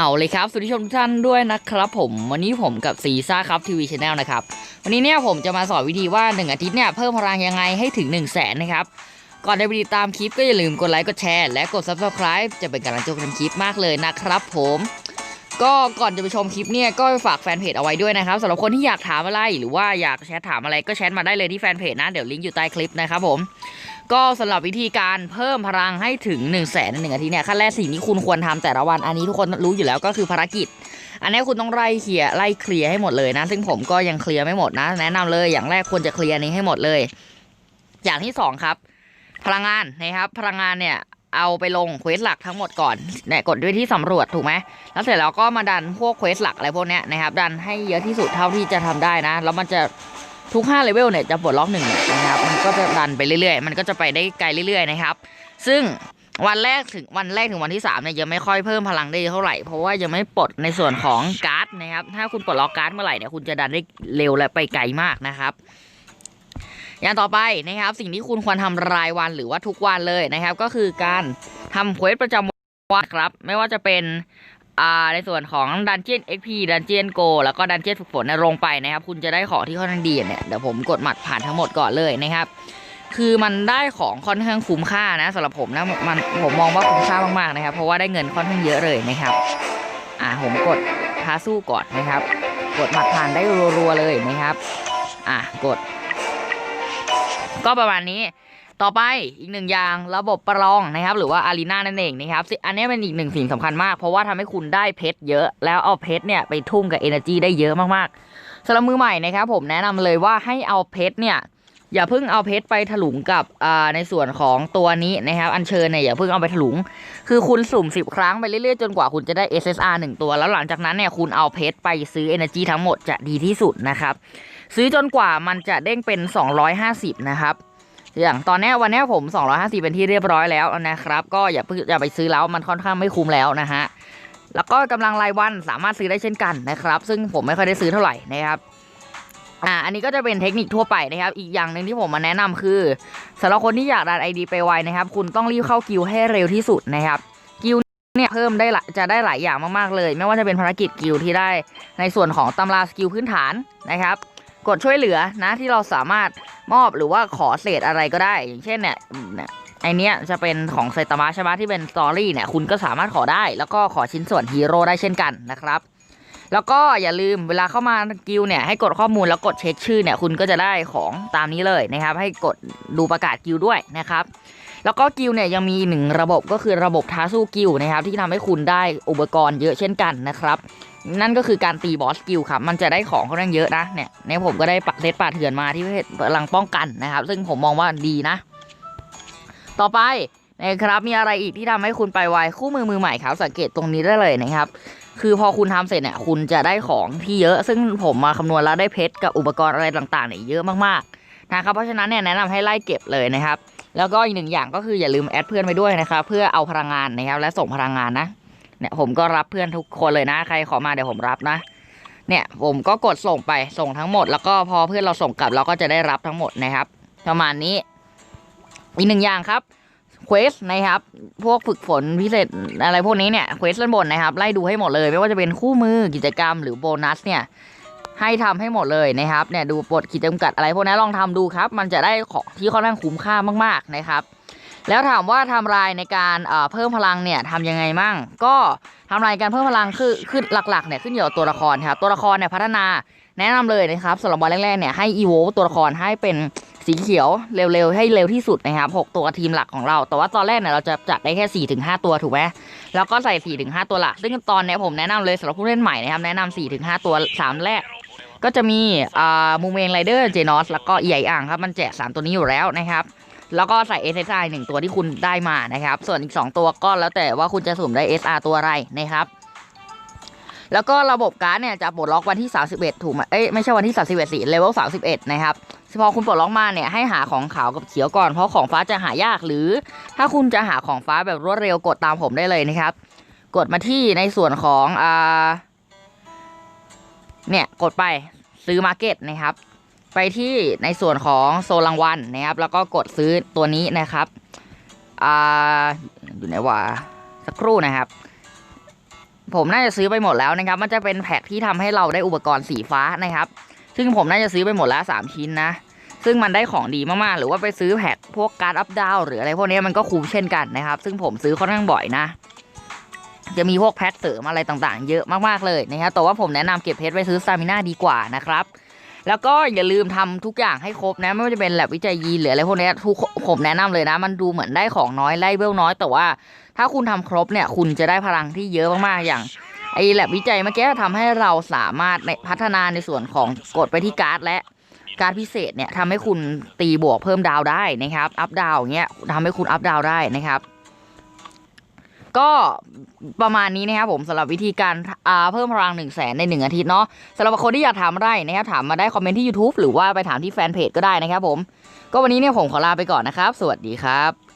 เอาเลยครับสวัสดีชมทุกท่านด้วยนะครับผมวันนี้ผมกับซีซ่าครับทีวีชาแนลนะครับวันนี้เนี่ยผมจะมาสอนวิธีว่า 1 อาทิตย์เนี่ยเพิ่มพลังยังไงให้ถึง 1 0 0 0 0แสนนะครับก่อนจะไปติดตามคลิปก็อย่าลืมกดไลค์กดแชร์และกด subscribe จะเป็นกำลังใจทำคลิปมากเลยนะครับผม ก็ก่อนจะไปชมคลิปเนี่ยก็ฝากแฟนเพจเอาไว้ด้วยนะครับสำหรับคนที่อยากถามอะไรหรือว่าอยากแชทถามอะไรก็แชทมาได้เลยที่แฟนเพจนะเดี๋ยวลิงก์อยู่ใต้คลิปนะครับผมก็สำหรับวิธีการเพิ่มพลังให้ถึง1นึ่งแสนในหนึ่งอาทิตย์เนี่ยขั้นแรกสิ่งที่คุณควรทำแต่ละวันอันนี้ทุกคนรู้อยู่แล้วก็คือภารกิจ อันนี้คุณต้องไล่เคลียร์ไล่เคลียร์ให้หมดเลยนะ ซึ่งผมก็ยังเคลียร์ไม่หมดนะ แนะนำเลยอย่างแรกควรจะเคลียร์นี้ให้หมดเลย อย่างที่สองครับพลังงานนะครับพลังงานเนี่ย เอาไปลงเควสหลักทั้งหมดก่อนเนี่ยกดด้วยที่สำรวจถูกไหมแล้วเสร็จแล้วก็มาดันพวกเควสหลักอะไรพวกเนี้ยนะครับ ดันให้เยอะที่สุดเท่าที่จะทำได้นะ แล้วมันจะทุก5เลเวลเนี่ยจะปลดล็อกหนึ่งเนี่ยนะครับ มันก็จะดันไปเรื่อยๆ มันก็จะไปได้ไกลเรื่อยๆนะครับ ซึ่งวันแรกถึงวันแรกถึงวันที่3เนี่ยยังไม่ค่อยเพิ่มพลังได้เท่าไหร่ เพราะว่ายังไม่ปลดในส่วนของการ์ดนะครับ ถ้าคุณปลดล็อกการ์ดเมื่อไหร่เนี่ยคุณจะดันได้เร็วและไปไกลมากนะครับ อย่างต่อไปนะครับ สิ่งที่คุณควรทำรายวันหรือว่าทุกวันเลยนะครับ ก็คือการทำเควสประจำวันครับ ไม่ว่าจะเป็นในส่วนของดันเจียน XP ดันเจียนโกแล้วก็ดันเจียนฝึกฝนเนี่ยลงไปนะครับ คุณจะได้ของที่ค่อนข้างดีเนี่ยเดี๋ยวผมกดหมัดผ่านทั้งหมดก่อนเลยนะครับ คือมันได้ของค่อนข้างคุ้มค่านะสำหรับผมนะมันผมมองว่าคุ้มค่ามากๆนะครับ เพราะว่าได้เงินค่อนข้างเยอะเลยนะครับ อ่าผมกดท้าสู้ก่อนนะครับ กดหมัดผ่านได้รัวๆเลยนะครับ อะกด ก็ประมาณนี้ ต่อไปอีกหนึ่งอย่างระบบประลองนะครับ หรือว่าอารีนานั่นเองนะครับอันนี้เป็นอีกหนึ่งสิ่งสำคัญมาก เพราะว่าทำให้คุณได้เพชรเยอะ แล้วเอาเพชรเนี่ยไปทุ่มกับ Energy ได้เยอะมากๆสำหรับมือใหม่นะครับผมแนะนำเลยว่าให้เอาเพชรเนี่ยอย่าเพิ่งเอาเพชรไปถลุงกับในส่วนของตัวนี้นะครับอัญเชิญเนี่ยอย่าเพิ่งเอาไปถลุง คือคุณสุ่ม 10 ครั้งไปเรื่อยๆ จนกว่าคุณจะได้ SSR 1 ตัว แล้วหลังจากนั้นเนี่ยคุณเอาเพชรไปซื้อ Energy ทั้งหมดจะดีที่สุดนะครับ ซื้อจนกว่ามันจะเด้งเป็น 250 นะครับ อย่างตอนนี้วันนี้ยผม 250 เป็นที่เรียบร้อยแล้วนะครับ ก็อย่าเพิ่งอย่าไปซื้อแล้วมันค่อนข้างไม่คุ้มแล้วนะฮะแล้วก็กำลังรายวันสามารถซื้อได้เช่นกันนะครับ ซึ่งผมไม่ค่อยได้ซื้อเท่าไหร่นะครับอ่าอันนี้ก็จะเป็นเทคนิคทั่วไปนะครับ อีกอย่างหนึ่งที่ผมมาแนะนำคือสำหรับคนที่อยากดันไอดีไปไวนะครับ คุณต้องรีบเข้ากิลให้เร็วที่สุดนะครับกิลเนี่ยเพิ่มได้ลายจะได้หลายอย่างมากๆเลย ไม่ว่าจะเป็นภารกิจกิลที่ได้ในส่วนของตำราสกิลพื้นฐานนะครับ กดช่วยเหลือนะที่เราสามารถมอบหรือว่าขอเศษอะไรก็ได้ อย่างเช่นเนี่ยไอเนี้ยจะเป็นของไซตามะใช่ไหมที่เป็นสตอรี่เนี่ยคุณก็สามารถขอได้ แล้วก็ขอชิ้นส่วนฮีโร่ได้เช่นกันนะครับแล้วก็อย่าลืมเวลาเข้ามากิลเนี่ยให้กดข้อมูลแล้วกดเช็คชื่อเนี่ยคุณก็จะได้ของตามนี้เลยนะครับ ให้กดดูประกาศกิลด้วยนะครับ แล้วก็กิลเนี่ยยังมีหนึ่งระบบก็คือระบบท้าสู้กิลนะครับที่ทำให้คุณได้อุปกรณ์เยอะเช่นกันนะครับนั่นก็คือการตีบอสกิลครับ มันจะได้ของค่อนข้างเยอะนะ เนี่ยเนี่ยผมก็ได้ปะเซตป่าเถื่อนมาที่พลังป้องกันนะครับ ซึ่งผมมองว่าดีนะ ต่อไปนะครับมีอะไรอีกที่ทำให้คุณไปไวคู่มือมือใหม่ครับ สังเกตตรงนี้ได้เลยนะครับ คือพอคุณทำเสร็จเนี่ยคุณจะได้ของที่เยอะ ซึ่งผมมาคำนวณแล้วได้เพชรกับอุปกรณ์อะไรต่างๆเนี่ยเยอะมากๆนะครับ เพราะฉะนั้นเนี่ยแนะนำให้ไล่เก็บเลยนะครับ แล้วก็อีกหนึ่งอย่างก็คืออย่าลืมแอดเพื่อนไปด้วยนะครับเพื่อเอาพลังงานนะครับและส่งพลังงานนะเนี่ยผมก็รับเพื่อนทุกคนเลยนะ ใครขอมาเดี๋ยวผมรับนะ เนี่ยผมก็กดส่งไปส่งทั้งหมด แล้วก็พอเพื่อนเราส่งกลับเราก็จะได้รับทั้งหมดนะครับ ประมาณนี้ อีกหนึ่งอย่างครับเควสนะครับพวกฝึกฝนพิเศษอะไรพวกนี้เนี่ยเควสด้านบนนะครับไล่ดูให้หมดเลย ไม่ว่าจะเป็นคู่มือกิจกรรมหรือโบนัสเนี่ย ให้ทำให้หมดเลยนะครับเนี่ยดูบทขีดจำกัดอะไรพวกนี้นลองทำดูครับ มันจะได้ของที่ค่อนข้างคุ้มค่ามากๆนะครับ แล้วถามว่าไทำลายในการเพิ่มพลังเนี่ยทำยังไงมั่ง ก็ทำลายการเพิ่มพลังคือขึ้นหลักๆเนี่ยขึ้นอยู่กับตัวละครครับตัวละครเนี่ยพัฒนาแนะนำเลยนะครับสำหรับวันแรกๆเนี่ยให้อีโวตัวละครให้เป็นสีเขียวเร็วๆ ให้เร็วที่สุดนะครับหกตัวทีมหลักของเรา แต่ว่าตอนแรกเนี่ยเราจะจัดได้แค่4ี่ถึงหตัวถูกไหมแล้วก็ใส่4ี่ถึงหตัวหลักซึ่งตอนนี้ผมแนะนำเลยสำหรับผู้เล่นใหม่นะครับแนะนำ4ี่ถึงหตัวสามแรก ก็จะมีอ่ามูเมงไรเดอร์เจนอสแล้วก็ใหญ่อ่างครับมันแจกสามตัวนี้อยู่แล้วนะครับแล้วก็ใส่ SSI หนึ่งตัวที่คุณได้มานะครับ ส่วนอีก 2 ตัวก็แล้วแต่ว่าคุณจะสุ่มได้ SR ตัวอะไรนะครับ แล้วก็ระบบการ์ดเนี่ยจะปลดล็อกวันที่ 31 ถูกไหมเอ้ยไม่ใช่วันที่ 31สิเลเวล31 นะครับพอคุณปลดล็อกมาเนี่ยให้หาของขาวกับเขียวก่อนเพราะของฟ้าจะหายากหรือ ถ้าคุณจะหาของฟ้าแบบรวดเร็วกดตามผมได้เลยนะครับ กดมาที่ในส่วนของอ่า เนี่ยกดไปซื้อมาร์เก็ตนะครับ ไปที่ในส่วนของโซนรางวัลนะครับ แล้วก็กดซื้อตัวนี้นะครับอ่าอยู่ไหนวะสักครู่นะครับ ผมน่าจะซื้อไปหมดแล้วนะครับ มันจะเป็นแพ็คที่ทำให้เราได้อุปกรณ์สีฟ้านะครับ ซึ่งผมน่าจะซื้อไปหมดแล้วสามชิ้นนะซึ่งมันได้ของดีมากๆ หรือว่าไปซื้อแพ็คพวกการ์ดอัพดาวหรืออะไรพวกนี้มันก็คุ้มเช่นกันนะครับ ซึ่งผมซื้อค่อนข้างบ่อยนะ จะมีพวกแพ็คเสริมอะไรต่างๆ เยอะมากๆเลยนะครับแต่ว่าผมแนะนำเก็บเพชรไปซื้อสตามิน่าดีกว่านะครับ แล้วก็อย่าลืมทำทุกอย่างให้ครบนะ ไม่ว่าจะเป็นแลบวิจัยยีนหรืออะไรพวกนี้ทุกผมแนะนำเลยนะ มันดูเหมือนได้ของน้อยไล่เวลน้อย แต่ว่าถ้าคุณทำครบเนี่ย คุณจะได้พลังที่เยอะมากๆอย่างไอ้แลบวิจัยเมื่อกี้ทำให้เราสามารถพัฒนาในส่วนของกดไปที่การ์ดและการพิเศษเนี่ยทำให้คุณตีบวกเพิ่มดาวได้นะครับ อัพดาวเงี้ยทำให้คุณอัพดาวได้นะครับ ก็ประมาณนี้นะครับผมสำหรับวิธีการเพิ่มพลัง1นึ่งแสนใน 1 อาทิตย์เนาะสำหรับคนที่อยากถามอะไรนะครับถามมาได้คอมเมนต์ที่ YouTube หรือว่าไปถามที่แฟนเพจก็ได้นะครับผม ก็วันนี้เนี่ยผมขอลาไปก่อนนะครับ สวัสดีครับ